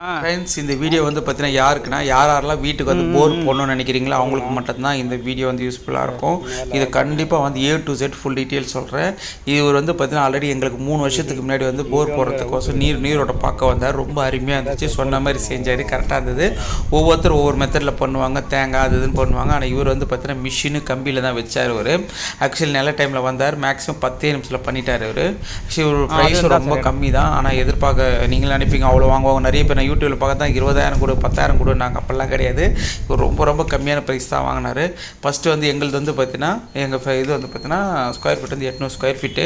Friends இந்த video வந்து பார்த்தீங்கன்னா யாருக்குன்னா யார் யாரெல்லாம் வீட்டுக்கு வந்து போர் போடணும்னு நினைக்கிறீங்களோ அவங்களுக்கு மட்டும்தான் இந்த வீடியோ வந்து யூஸ்ஃபுல்லாக இருக்கும். இது கண்டிப்பாக வந்து A to Z full detail சொல்கிறேன் இது வந்து பார்த்தீங்கன்னா ஆல்ரெடி எங்களுக்கு மூணு வருஷத்துக்கு முன்னாடி வந்து போர் போடுறதுக்கோசம் நீர் நீரோட பார்க்க வந்தார். ரொம்ப அருமையாக இருந்துச்சு. சொன்ன மாதிரி செஞ்சார் கரெக்டாக இருந்தது. ஒவ்வொருத்தரும் ஒவ்வொரு மெத்தடில் பண்ணுவாங்க. தேங்காய் அது இதுன்னு பண்ணுவாங்க. ஆனால் இவர் வந்து பார்த்தீங்கன்னா மிஷினு கம்பியில் தான் வச்சார் அவர். ஆக்சுவலி நல்ல டைமில் வந்தார். மேக்ஸிமம் பத்தே நிமிஷத்தில் பண்ணிட்டார் அவர். ஆக்சுவலி ஒரு ப்ரைஸ் ரொம்ப கம்மி தான் ஆனால் எதிர்பார்க்க நீங்களும் நினைப்பீங்க. அவ்வளோ வாங்குவாங்க. நிறைய பேர் பார்க்க தான் இருபதாயிரம் கொடு பத்தாயிரம் கொடு நாங்கள் அப்போல்லாம் கிடையாது. இவர் ரொம்ப ரொம்ப கம்மியான ப்ரைஸ் தான் வாங்கினாரு. ஃபஸ்ட்டு வந்து எங்களுது வந்து பார்த்தீங்கன்னா எங்கள் இது வந்து பார்த்தீங்கன்னா ஸ்கொயர் ஃபீட் வந்து எட்நூறு ஸ்கொயர் ஃபீட்டு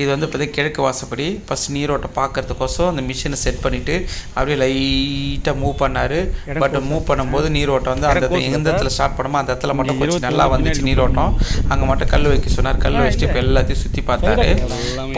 இது வந்து பார்த்தீங்கன்னா கிழக்கு வாசப்படி ஃபஸ்ட் நீரோட்டம் பார்க்கறதுக்கோசம் அந்த மிஷினை செட் பண்ணிவிட்டு அப்படியே லைட்டாக மூவ் பண்ணார். பட் மூவ் பண்ணும்போது நீரோட்டம் வந்து அந்த எந்த இடத்துல ஸ்டார்ட் பண்ணுமோ அந்த இடத்துல மட்டும் கொஞ்சம் நல்லா வந்துச்சு நீரோட்டம். அங்கே மட்டும் கல் வைக்க சொன்னார். கல் வச்சுட்டு இப்போ எல்லாத்தையும் சுற்றி பார்த்தாரு.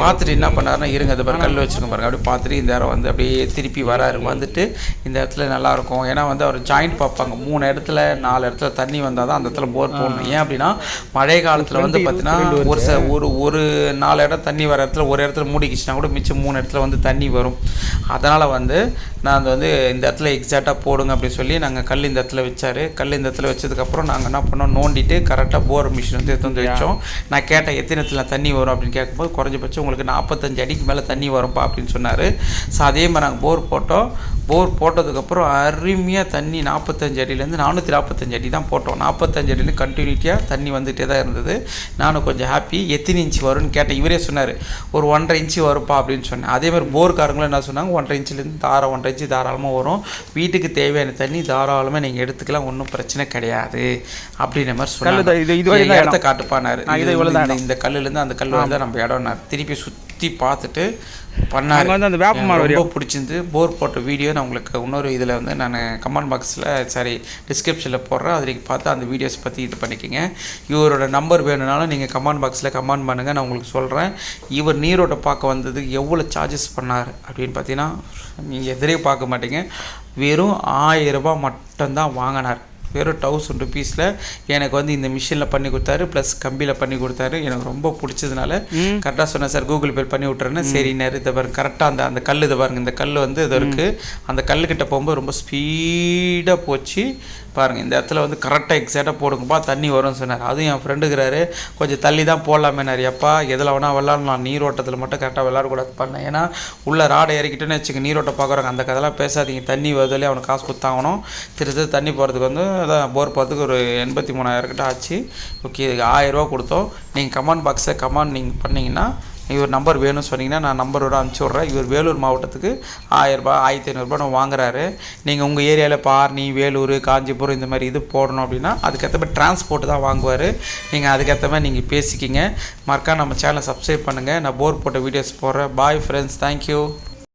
பார்த்துட்டு என்ன பண்ணாருன்னா இருங்க அது பாரு கல் வச்சுருக்க பாருங்க. அப்படியே பார்த்துட்டு இந்த இடம் வந்து அப்படியே திருப்பி வராரு. வந்துட்டு இந்த இடத்துல நல்லா இருக்கும் ஏன்னா வந்து அவர் ஜாயிண்ட் பார்ப்பாங்க. மூணு இடத்துல நாலு இடத்துல தண்ணி வந்தால் தான் அந்த இடத்துல போர் போடணும். ஏன் அப்படின்னா மழை காலத்தில் வந்து பார்த்தீங்கன்னா ஒரு ச ஒரு ஒரு நாலு இடம் தண்ணி வர இடத்துல ஒரு இடத்துல மூடிக்கிச்சுன்னா கூட மிச்சம் மூணு இடத்துல வந்து தண்ணி வரும். அதனால் வந்து நான் அது வந்து இந்த இடத்துல எக்ஸாக்டாக போடுங்க அப்படின்னு சொல்லி நாங்கள் கல் இந்த இடத்துல வச்சாரு. கல் இந்த இடத்துல வச்சதுக்கப்புறம் நாங்கள் என்ன பண்ணோம்? நோண்டிட்டு கரெக்டாக போர் மிஷின் வந்து எடுத்து வந்து வச்சோம். நான் கேட்டேன் எத்தனை இடத்துல தண்ணி வரும்? அப்படின்னு கேட்கும்போது குறைஞ்சபட்சம் உங்களுக்கு நாற்பத்தஞ்சு அடிக்கு மேலே தண்ணி வரும்ப்பா அப்படின்னு சொன்னார். ஸோ அதே மாதிரி நாங்கள் போர் போட்டோம். போர் போட்டதுக்கப்புறம் அருமையாக தண்ணி நாற்பத்தஞ்சு அடியிலேருந்து நானூற்றி நாற்பத்தஞ்சு அடி தான் போட்டோம். நாற்பத்தஞ்சு அடியிலேருந்து கண்டினியூட்டியாக தண்ணி வந்துகிட்டே தான் இருந்தது. நானும் கொஞ்சம் ஹாப்பி எத்தனை இன்ச்சு வரும்னு கேட்டேன். இவரே சொன்னார் ஒரு ஒன்றரை இன்ச்சு வரும்ப்பா அப்படின்னு சொன்னேன். அதே மாதிரி போர்க்காரங்களும் என்ன சொன்னாங்க ஒன்றரை இன்ச்சிலேருந்து தாரம் ஒன்றரை இன்ச்சு தாராளமாக வரும். வீட்டுக்கு தேவையான தண்ணி தாராளமாக நீங்கள் எடுத்துக்கலாம். ஒன்றும் பிரச்சனை கிடையாது. அப்படின்ற மாதிரி சொன்னாங்க. இது- இடத்த காட்டுப்பானாரு இந்த கல்லுலேருந்து அந்த கல் வந்து நம்ம இடம்னாரு திருப்பி சுற்றி பார்த்துட்டு பண்ணாரு. வந்து அந்த வேப்ப மரம் எனக்கு ரொம்ப பிடிச்சிருந்து போர் போட்ட வீடியோ நான் உங்களுக்கு இன்னொரு இதில் வந்து நான் கமெண்ட் பாக்ஸில் சாரி டிஸ்கிரிப்ஷனில் போடுறேன். அது நீங்கள் பார்த்து அந்த வீடியோஸ் பற்றி இது பண்ணிக்கோங்க. இவரோட நம்பர் வேணும்னாலும் நீங்கள் கமெண்ட் பாக்ஸில் கமெண்ட் பண்ணுங்கள் நான் உங்களுக்கு சொல்கிறேன் இவர் நீரோட்ட பார்க்க வந்தது எவ்வளோ சார்ஜஸ் பண்ணார் அப்படின்னு பார்த்தீங்கன்னா நீங்கள் எதிரே பார்க்க மாட்டீங்க. வெறும் ஆயிரம் ரூபாய் மட்டும்தான் வாங்கினார். வெறும் தௌசண்ட் ருபீஸில் எனக்கு வந்து இந்த மிஷினில் பண்ணி கொடுத்தாரு ப்ளஸ் கம்பியில் பண்ணி கொடுத்தாரு. எனக்கு ரொம்ப பிடிச்சதுனால கரெக்டாக சொன்னேன் சார் கூகுள் பே பண்ணி விட்றேன்னு சரி நேரம் இதை பாருங்க கரெக்டாக அந்த அந்த கல் இதை பாருங்க இந்த கல் வந்து இது இருக்குது அந்த கல்லுக்கிட்ட போகும்போது ரொம்ப ஸ்பீடாக போச்சு. பாருங்கள் இந்த இடத்துல வந்து கரெக்டாக எக்ஸாக்டாக போடுங்கப்பா தண்ணி வரும்னு சொன்னார். அதுவும் என் ஃப்ரெண்டுக்கிறாரு கொஞ்சம் தள்ளி தான் போடலாமே நிறையப்பா எதில் வேணால் விளாட்லாம் நீரோட்டத்தில் மட்டும் கரெக்டாக விளாடக்கூடாது பண்ணேன். ஏன்னா உள்ள ராடை இறக்கிட்டோன்னு வச்சுக்க நீரோட்டம் பார்க்குறாங்க அந்த கதெல்லாம் பேசாதீங்க. தண்ணி வருதுலேயே அவனுக்கு காசு கொடுத்தாகணும். திரு திரு தண்ணி போகிறதுக்கு வந்து அதான் போர் போகிறதுக்கு ஒரு எண்பத்தி மூணாயிரம் கிட்ட ஆச்சு. ஓகே இதுக்கு ஆயிரரூவா கொடுத்தோம். நீங்கள் கமெண்ட் பாக்ஸில் கமெண்ட் நீங்கள் பண்ணிங்கன்னா இவர் நம்பர் வேணும்னு சொன்னீங்கன்னா நான் நம்பரோட அனுப்பிச்சி விட்றேன். இவர் வேலூர் மாவட்டத்துக்கு ஆயிரரூபா ஆயிரத்தி ஐநூறுரூபா நான் வாங்குறாரு. நீங்கள் உங்கள் ஏரியாவில் பார்னி வேலூர் காஞ்சிபுரம் இந்த மாதிரி இது போடணும் அப்படின்னா அதுக்கேற்ற மாதிரி டிரான்ஸ்போர்ட் தான் வாங்குவார். நீங்கள் அதுக்கேற்ற மாதிரி நீங்கள் பேசிக்கிங்க. மறக்காம நம்ம சேனலை சப்ஸ்கிரைப் பண்ணுங்கள் நான் போர் போட்ட வீடியோஸ் போடுறேன். Bye friends thank you